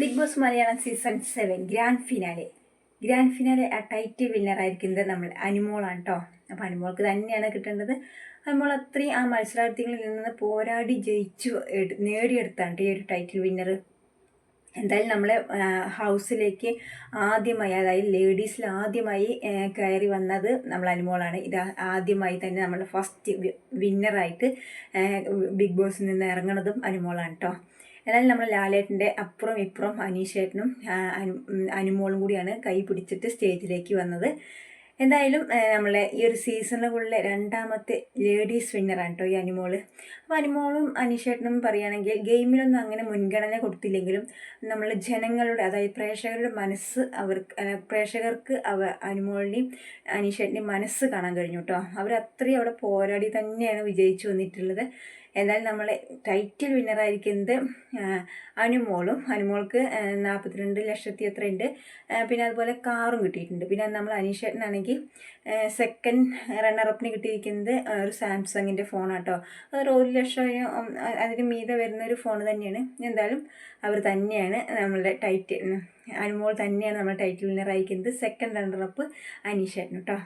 Bigg Boss Malayalam season seven grand finale. Grand finale ആ title winner ആയിരിക്കുന്നത് നമ്മൾ അനുമോളാണ് കേട്ടോ അപ്പോൾ അനുമോൾക്ക് തന്നെയാണ് കിട്ടേണ്ടത്. അനുമോൾ അത്രയും ആ മത്സരാർത്ഥികളിൽ നിന്ന് പോരാടി ജയിച്ചു നേടിയെടുത്താണ് ഈ ഒരു ടൈറ്റിൽ വിന്നർ എന്തായാലും നമ്മളെ ഹൗസിലേക്ക് ആദ്യമായി അതായത് ലേഡീസിൽ ആദ്യമായി കയറി വന്നത് നമ്മൾ അനുമോളാണ്. ഇത് ആദ്യമായി തന്നെ നമ്മൾ ഫസ്റ്റ് വിന്നറായിട്ട് ബിഗ് ബോസിൽ നിന്ന് ഇറങ്ങണതും അനുമോളാണ് കേട്ടോ എന്നാലും നമ്മൾ ലാലേട്ടന്റെ അപ്പുറം ഇപ്പുറം അനീഷേട്ടനും അനുമോളും കൂടിയാണ് കൈ പിടിച്ചിട്ട് സ്റ്റേജിലേക്ക് വന്നത്. എന്തായാലും നമ്മളെ ഈ ഒരു സീസണിലുള്ള രണ്ടാമത്തെ ലേഡീസ് വിന്നറാണ് കേട്ടോ ഈ അനുമോൾ. അപ്പോൾ അനുമോളും അനീഷേട്ടനും പറയുകയാണെങ്കിൽ ഗെയിമിലൊന്നും അങ്ങനെ മുൻഗണന കൊടുത്തില്ലെങ്കിലും നമ്മൾ ജനങ്ങളുടെ അതായത് പ്രേക്ഷകരുടെ മനസ്സ് അവർക്ക് പ്രേക്ഷകർക്ക് അവ അനിമോളിന്റെയും അനീഷേട്ടന്റെയും മനസ്സ് കാണാൻ കഴിഞ്ഞു കേട്ടോ. അവർ അത്രയും അവിടെ പോരാടി തന്നെയാണ് വിജയിച്ചു വന്നിട്ടുള്ളത്. എന്നാൽ നമ്മളെ ടൈറ്റിൽ വിന്നറായിരിക്കുന്നത് അനുമോളും. അനുമോൾക്ക് നാൽപ്പത്തിരണ്ട് ലക്ഷത്തി ആ, പിന്നെ അതുപോലെ കാറും കിട്ടിയിട്ടുണ്ട്. പിന്നെ നമ്മൾ അനീഷേട്ടനാണെങ്കിൽ സെക്കൻഡ് റണ്ണറപ്പിന് കിട്ടിയിരിക്കുന്നത് ഒരു സാംസങ്ങിന്റെ ഫോണാട്ടോ അതൊരു ഒരു ലക്ഷം അതിന് മീതെ വരുന്ന ഒരു ഫോൺ തന്നെയാണ്. എന്തായാലും അവർ തന്നെയാണ് നമ്മളുടെ ടൈറ്റിൽ അനുമോൾ തന്നെയാണ് നമ്മുടെ ടൈറ്റിൽ വിന്നർ അയക്കുന്നത് സെക്കൻഡ് റണ്ണറപ്പ് അനീഷായിരുന്നു കേട്ടോ